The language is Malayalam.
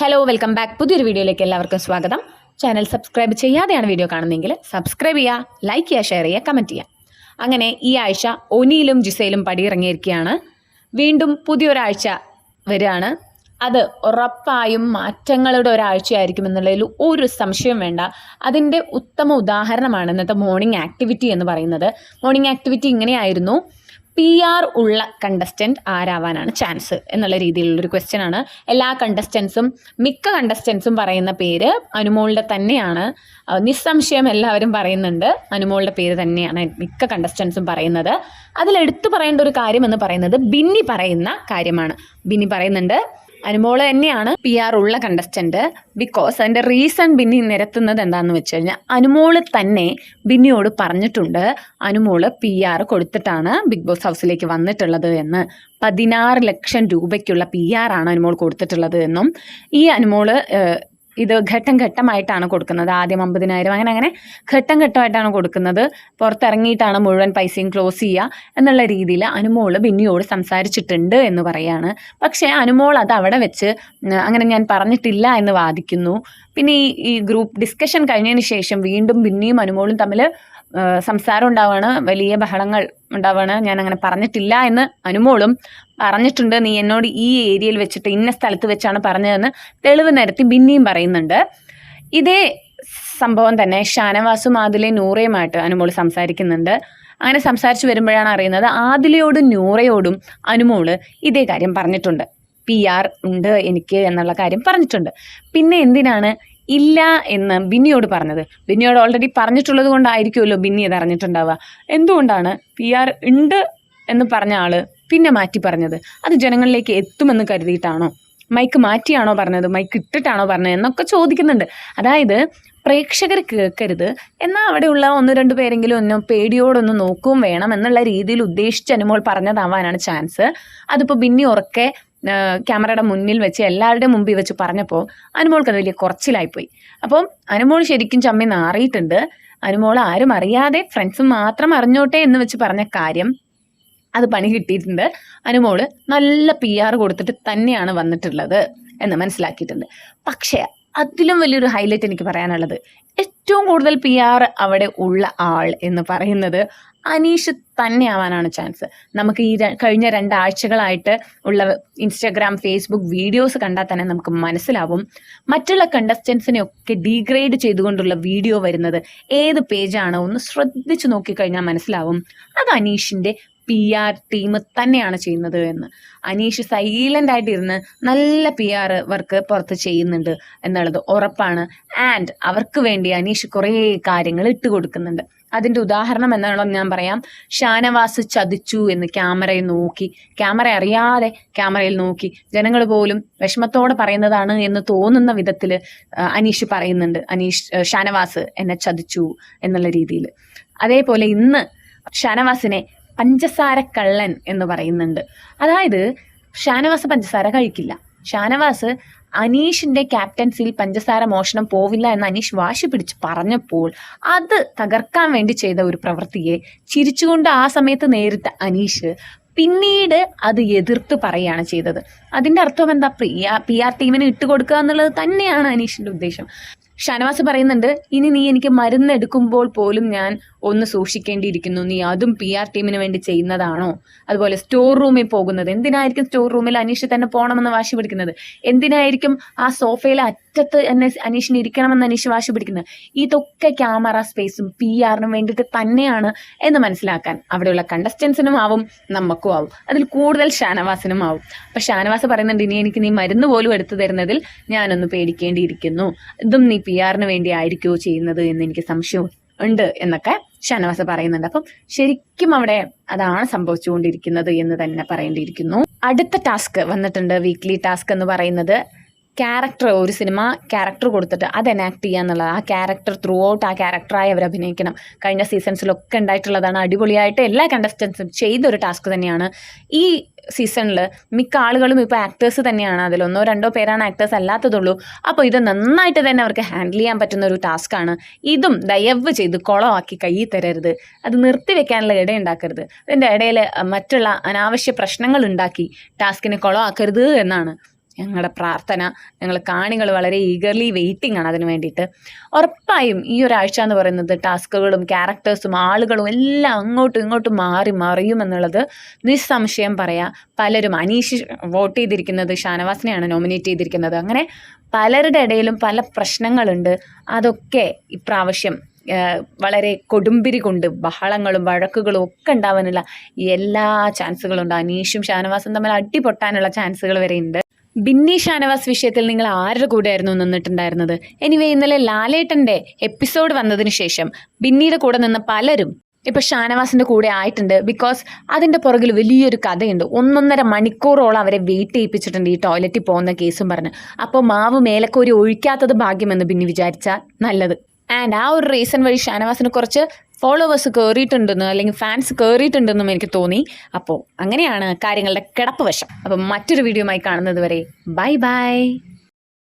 ഹലോ വെൽക്കം ബാക്ക് പുതിയൊരു വീഡിയോയിലേക്ക് എല്ലാവർക്കും സ്വാഗതം. ചാനൽ സബ്സ്ക്രൈബ് ചെയ്യാതെയാണ് വീഡിയോ കാണുന്നതെങ്കിൽ സബ്സ്ക്രൈബ് ചെയ്യുക ലൈക്ക് ചെയ്യുക ഷെയർ ചെയ്യുക കമന്റ് ചെയ്യുക അങ്ങനെ ഈ ആഴ്ച ഒനിയിലും ജിസയിലും പടിയിറങ്ങിയിരിക്കുകയാണ്. വീണ്ടും പുതിയൊരാഴ്ച വരികയാണ്. അത് ഉറപ്പായും മാറ്റങ്ങളുടെ ഒരാഴ്ചയായിരിക്കും എന്നുള്ളതിൽ ഒരു സംശയം വേണ്ട. അതിന്റെ ഉത്തമ ഉദാഹരണമാണ് ഇന്നത്തെ മോർണിംഗ് ആക്ടിവിറ്റി എന്ന് പറയുന്നത്. മോർണിംഗ് ആക്ടിവിറ്റി ഇങ്ങനെയായിരുന്നു. പി ആർ ഉള്ള കണ്ടസ്റ്റന്റ് ആരാവാനാണ് ചാൻസ് എന്നുള്ള രീതിയിലുള്ളൊരു ക്വസ്റ്റ്യൻ ആണ്. എല്ലാ കണ്ടസ്റ്റൻസും മിക്ക കണ്ടസ്റ്റൻസും പറയുന്ന പേര് അനുമോളുടെ തന്നെയാണ്. നിസ്സംശയം എല്ലാവരും പറയുന്നുണ്ട് അനുമോളുടെ പേര് തന്നെയാണ് മിക്ക കണ്ടസ്റ്റൻസും പറയുന്നത്. അതിൽ എടുത്തു പറയേണ്ട ഒരു കാര്യം എന്ന് പറയുന്നത് ബിന്നി പറയുന്ന കാര്യമാണ്. ബിന്നി പറയുന്നുണ്ട് അനുമോൾ തന്നെയാണ് പി ആർ ഉള്ള കണ്ടസ്റ്റന്റ് ബിക്കോസ് അതിന്റെ റീസൺ ബിന്നി നിരത്തുന്നത് എന്താണെന്ന് വെച്ച് കഴിഞ്ഞാൽ അനുമോൾ തന്നെ ബിന്നിയോട് പറഞ്ഞിട്ടുണ്ട് അനുമോൾ പി ആർ കൊടുത്തിട്ടാണ് ബിഗ് ബോസ് ഹൗസിലേക്ക് വന്നിട്ടുള്ളത് എന്ന്. പതിനാറ് ലക്ഷം രൂപയ്ക്കുള്ള പി ആർ ആണ് അനുമോൾ കൊടുത്തിട്ടുള്ളത് എന്നും. ഈ അനുമോൾ ഇത് ഘട്ടം ഘട്ടമായിട്ടാണ് കൊടുക്കുന്നത്. ആദ്യം അമ്പതിനായിരം അങ്ങനെ അങ്ങനെ ഘട്ടം ഘട്ടമായിട്ടാണ് കൊടുക്കുന്നത്. പുറത്തിറങ്ങിയിട്ടാണ് മുഴുവൻ പൈസയും ക്ലോസ് ചെയ്യുക എന്നുള്ള രീതിയിൽ അനുമോൾ ബിന്നിയോട് സംസാരിച്ചിട്ടുണ്ട് എന്ന് പറയാണ്. പക്ഷേ അനുമോൾ അത് അവിടെ വെച്ച് അങ്ങനെ ഞാൻ പറഞ്ഞിട്ടില്ല എന്ന് വാദിക്കുന്നു. പിന്നെ ഈ ഈ ഗ്രൂപ്പ് ഡിസ്കഷൻ കഴിഞ്ഞതിന് ശേഷം വീണ്ടും ബിന്നിയും അനുമോളും തമ്മിൽ സംസാരം ഉണ്ടാവാണ്. വലിയ ബഹളങ്ങൾ ഉണ്ടാവാണ്. ഞാൻ അങ്ങനെ പറഞ്ഞിട്ടില്ല എന്ന് അനുമോളും പറഞ്ഞിട്ടുണ്ട്. നീ എന്നോട് ഈ ഏരിയയിൽ വെച്ചിട്ട് ഇന്ന സ്ഥലത്ത് വെച്ചാണ് പറഞ്ഞതെന്ന് തെളിവ് നിരത്തി ബിന്നിയും പറയുന്നുണ്ട്. ഇതേ സംഭവം തന്നെ ഷാനവാസും ആദിലെ നൂറയുമായിട്ട് അനുമോൾ സംസാരിക്കുന്നുണ്ട്. അങ്ങനെ സംസാരിച്ചു വരുമ്പോഴാണ് അറിയുന്നത് ആദിലയോടും നൂറയോടും അനുമോൾ ഇതേ കാര്യം പറഞ്ഞിട്ടുണ്ട്. പി ആർ ഉണ്ട് എനിക്ക് എന്നുള്ള കാര്യം പറഞ്ഞിട്ടുണ്ട്. പിന്നെ എന്തിനാണ് ഇല്ല എന്ന് ബിന്നിയോട് പറഞ്ഞത്? ബിന്നിയോട് ഓൾറെഡി പറഞ്ഞിട്ടുള്ളത് കൊണ്ടായിരിക്കുമല്ലോ ബിന്നി അത് അറിഞ്ഞിട്ടുണ്ടാവുക. എന്തുകൊണ്ടാണ് പി ആർ ഉണ്ട് എന്ന് പറഞ്ഞ ആൾ പിന്നെ മാറ്റി പറഞ്ഞത്? അത് ജനങ്ങളിലേക്ക് എത്തുമെന്ന് കരുതിയിട്ടാണോ? മൈക്ക് മാറ്റിയാണോ പറഞ്ഞത്? മൈക്ക് ഇട്ടിട്ടാണോ പറഞ്ഞത്? എന്നൊക്കെ ചോദിക്കുന്നുണ്ട്. അതായത് പ്രേക്ഷകർ കേൾക്കരുത്. എന്നാൽ അവിടെയുള്ള ഒന്ന് രണ്ട് പേരെങ്കിലും ഒന്ന് പേടിയോടൊന്ന് നോക്കുകയും വേണം എന്നുള്ള രീതിയിൽ ഉദ്ദേശിച്ച് അനുമോൾ പറഞ്ഞതാവാനാണ് ചാൻസ് അതിപ്പോൾ ബിന്നി ഉറക്കെ ക്യാമറയുടെ മുന്നിൽ വെച്ച് എല്ലാവരുടെയും മുമ്പിൽ വെച്ച് പറഞ്ഞപ്പോൾ അനുമോൾക്ക് അത് വലിയ കുറച്ചിലായിപ്പോയി. അപ്പം അനുമോൾ ശരിക്കും ചമ്മി നാറിയിട്ടുണ്ട്. അനുമോൾ ആരും അറിയാതെ ഫ്രണ്ട്സ് മാത്രം അറിഞ്ഞോട്ടെ എന്ന് വെച്ച് പറഞ്ഞ കാര്യം അത് പണി കിട്ടിയിട്ടുണ്ട്. അനുമോൾ നല്ല പി ആർ കൊടുത്തിട്ട് തന്നെയാണ് വന്നിട്ടുള്ളത് എന്ന് മനസ്സിലാക്കിയിട്ടുണ്ട്. പക്ഷേ അതിലും വലിയൊരു ഹൈലൈറ്റ് എനിക്ക് പറയാനുള്ളത്. ഏറ്റവും കൂടുതൽ പി ആർ അവിടെ ഉള്ള ആൾ എന്ന് പറയുന്നത് അനീഷ് തന്നെയാവാനാണ് ചാൻസ് നമുക്ക് ഈ കഴിഞ്ഞ രണ്ടാഴ്ചകളായിട്ട് ഉള്ള ഇൻസ്റ്റാഗ്രാം ഫേസ്ബുക്ക് വീഡിയോസ് കണ്ടാൽ തന്നെ നമുക്ക് മനസ്സിലാവും. മറ്റുള്ള കണ്ടസ്റ്റൻസിനെ ഒക്കെ ഡീഗ്രേഡ് ചെയ്തുകൊണ്ടുള്ള വീഡിയോ വരുന്നത് ഏത് പേജാണോ ഒന്ന് ശ്രദ്ധിച്ചു നോക്കിക്കഴിഞ്ഞാൽ മനസ്സിലാവും. അത് അനീഷിന്റെ പി ആർ ടീം തന്നെയാണ് ചെയ്യുന്നത് എന്ന്. അനീഷ് സൈലന്റ് ആയിട്ടിരുന്ന് നല്ല പി ആർ വർക്ക് പുറത്ത് ചെയ്യുന്നുണ്ട് എന്നുള്ളത് ഉറപ്പാണ്. ആൻഡ് അവർക്ക് വേണ്ടി അനീഷ് കുറേ കാര്യങ്ങൾ ഇട്ട് കൊടുക്കുന്നുണ്ട്. അതിന്റെ ഉദാഹരണം എന്നാണല്ലോ ഞാൻ പറയാം. ഷാനവാസ് ചതിച്ചു എന്ന് ക്യാമറയിൽ നോക്കി. ക്യാമറ അറിയാതെ ക്യാമറയിൽ നോക്കി. ജനങ്ങൾ പോലും വിഷമത്തോടെ പറയുന്നതാണ് എന്ന് തോന്നുന്ന വിധത്തിൽ അനീഷ് പറയുന്നുണ്ട്. അനീഷ് ഷാനവാസ് എന്നെ ചതിച്ചു എന്നുള്ള രീതിയിൽ. അതേപോലെ ഇന്ന് ഷാനവാസിനെ പഞ്ചസാര കള്ളൻ എന്ന് പറയുന്നുണ്ട്. അതായത് ഷാനവാസ് പഞ്ചസാര കഴിക്കില്ല. ഷാനവാസ് അനീഷിന്റെ ക്യാപ്റ്റൻസിയിൽ പഞ്ചസാര മോഷണം പോവില്ല എന്ന് അനീഷ് വാശി പിടിച്ച് പറഞ്ഞപ്പോൾ അത് തകർക്കാൻ വേണ്ടി ചെയ്ത ഒരു പ്രവൃത്തിയെ ചിരിച്ചുകൊണ്ട് ആ സമയത്ത് നേരിട്ട അനീഷ് പിന്നീട് അത് എതിർത്ത് പറയുകയാണ് ചെയ്തത്. അതിന്റെ അർത്ഥം എന്താ? പി ആർ പി ആർ ടീമിന് ഇട്ടുകൊടുക്കുക എന്നുള്ളത് തന്നെയാണ് അനീഷിന്റെ ഉദ്ദേശം. ഷാനവാസ് പറയുന്നുണ്ട് ഇനി നീ എനിക്ക് മരുന്ന് എടുക്കുമ്പോൾ പോലും ഞാൻ ഒന്ന് സൂക്ഷിക്കേണ്ടിയിരിക്കുന്നു. നീ അതും പി ആർ ടീമിന് വേണ്ടി ചെയ്യുന്നതാണോ? അതുപോലെ സ്റ്റോർ റൂമിൽ പോകുന്നത്. എന്തിനായിരിക്കും സ്റ്റോർ റൂമിൽ അനീഷ് തന്നെ പോകണമെന്ന് വാശി പിടിക്കുന്നത്? എന്തിനായിരിക്കും ആ സോഫയിൽ അറ്റത്ത് എന്നെ അനീഷിന് ഇരിക്കണമെന്ന് അനീഷ് വാശി പിടിക്കുന്നത്? ഇതൊക്കെ ക്യാമറ സ്പേസും പി ആറിനും വേണ്ടിയിട്ട് തന്നെയാണ് എന്ന് മനസ്സിലാക്കാൻ അവിടെയുള്ള കണ്ടസ്റ്റൻസിനും ആവും നമുക്കും ആവും. അതിൽ കൂടുതൽ ഷാനവാസിനും ആവും. അപ്പൊ ഷാനവാസ് പറയുന്നുണ്ട് ഇനി എനിക്ക് നീ മരുന്ന് പോലും എടുത്തു തരുന്നതിൽ ഞാനൊന്ന് പേടിക്കേണ്ടിയിരിക്കുന്നു. ഇതും നീ പി ആറിന് വേണ്ടി ആയിരിക്കുമോ ചെയ്യുന്നത് എന്ന് എനിക്ക് സംശയം ഉണ്ട് എന്നൊക്കെ ഷാനവാസ് പറയുന്നുണ്ട്. അപ്പം ശരിക്കും അവിടെ അതാണ് സംഭവിച്ചുകൊണ്ടിരിക്കുന്നത് എന്ന് തന്നെ പറയേണ്ടിയിരിക്കുന്നു. അടുത്ത ടാസ്ക് വന്നിട്ടുണ്ട്. വീക്ക്ലി ടാസ്ക് എന്ന് പറയുന്നത് ക്യാരക്ടർ ഒരു സിനിമ ക്യാരക്ടർ കൊടുത്തിട്ട് അത് എനാക്ട് ചെയ്യുക എന്നുള്ളത് ആ ക്യാരക്ടർ ത്രൂ ഔട്ട് ആ ക്യാരക്ടറായി അവർ അഭിനയിക്കണം. കഴിഞ്ഞ സീസൺസിലൊക്കെ ഉണ്ടായിട്ടുള്ളതാണ്. അടിപൊളിയായിട്ട് എല്ലാ കണ്ടസ്റ്റൻസും ചെയ്തൊരു ടാസ്ക് തന്നെയാണ്. ഈ സീസണിൽ മിക്ക ആളുകളും ഇപ്പോൾ ആക്ടേഴ്സ് തന്നെയാണ്. അതിൽ ഒന്നോ രണ്ടോ പേരാണ് ആക്ടേഴ്സ് അല്ലാത്തതുള്ളൂ. അപ്പോൾ ഇത് നന്നായിട്ട് തന്നെ അവർക്ക് ഹാൻഡിൽ ചെയ്യാൻ പറ്റുന്ന ഒരു ടാസ്ക്കാണ് ഇതും ദയവ് ചെയ്ത് കുളമാക്കി കൈ തരരുത്. അത് നിർത്തി വെക്കാനുള്ള ഇടയുണ്ടാക്കരുത് അതിന്റെ ഇടയിൽ മറ്റുള്ള അനാവശ്യ പ്രശ്നങ്ങൾ ഉണ്ടാക്കി ടാസ്കിനെ കുളമാക്കരുത് എന്നാണ്. ഞങ്ങളുടെ പ്രാർത്ഥന ഞങ്ങൾ കാണികൾ വളരെ ഈഗർലി വെയിറ്റിംഗ് ആണ് അതിന് വേണ്ടിയിട്ട്. ഉറപ്പായും ഈ ഒരാഴ്ച എന്ന് പറയുന്നത് ടാസ്കുകളും ക്യാരക്ടേഴ്സും ആളുകളും എല്ലാം അങ്ങോട്ടും ഇങ്ങോട്ടും മാറി മറിയുമെന്നുള്ളത് നിസ്സംശയം പറയാം. പലരും അനീഷ് വോട്ട് ചെയ്തിരിക്കുന്നത് ഷാനവാസിനെയാണ് നോമിനേറ്റ് ചെയ്തിരിക്കുന്നത്. അങ്ങനെ പലരുടെ ഇടയിലും പല പ്രശ്നങ്ങളുണ്ട്. അതൊക്കെ ഇപ്രാവശ്യം വളരെ കൊടുമ്പിരി കൊണ്ട് ബഹളങ്ങളും വഴക്കുകളും ഒക്കെ ഉണ്ടാവാനുള്ള എല്ലാ ചാൻസുകളും ഉണ്ട് അനീഷും ഷാനവാസും തമ്മിൽ അടിപൊട്ടാനുള്ള ചാൻസുകൾ വരെ ഉണ്ട്. ബിന്നി ഷാനവാസ് വിഷയത്തിൽ നിങ്ങൾ ആരുടെ കൂടെയായിരുന്നു നിന്നിട്ടുണ്ടായിരുന്നത്? എനിവേ ഇന്നലെ ലാലേട്ടന്റെ എപ്പിസോഡ് വന്നതിന് ശേഷം ബിന്നിയുടെ കൂടെ നിന്ന് പലരും ഇപ്പൊ ഷാനവാസിന്റെ കൂടെ ആയിട്ടുണ്ട് ബിക്കോസ് അതിന്റെ പുറകിൽ വലിയൊരു കഥയുണ്ട്. ഒന്നൊന്നര മണിക്കൂറോളം അവരെ വെയിറ്റ് ചെയ്യിപ്പിച്ചിട്ടുണ്ട് ഈ ടോയ്ലറ്റിൽ പോകുന്ന കേസും പറഞ്ഞ്. അപ്പോൾ മാവ് മേലക്കോരി ഒഴിക്കാത്തത് ഭാഗ്യമെന്ന് ബിന്നി വിചാരിച്ചാൽ നല്ലത്. ആൻഡ് ആ ഒരു റീസൺ വഴി ഷാനവാസിന് കുറച്ച് ഫോളോവേഴ്സ് കയറിയിട്ടുണ്ടെന്ന് അല്ലെങ്കിൽ ഫാൻസ് കയറിയിട്ടുണ്ടെന്നും എനിക്ക് തോന്നി. അപ്പോൾ അങ്ങനെയാണ് കാര്യങ്ങളുടെ കിടപ്പ് വശം. അപ്പം മറ്റൊരു വീഡിയോയുമായി കാണുന്നത് വരെ. Bye bye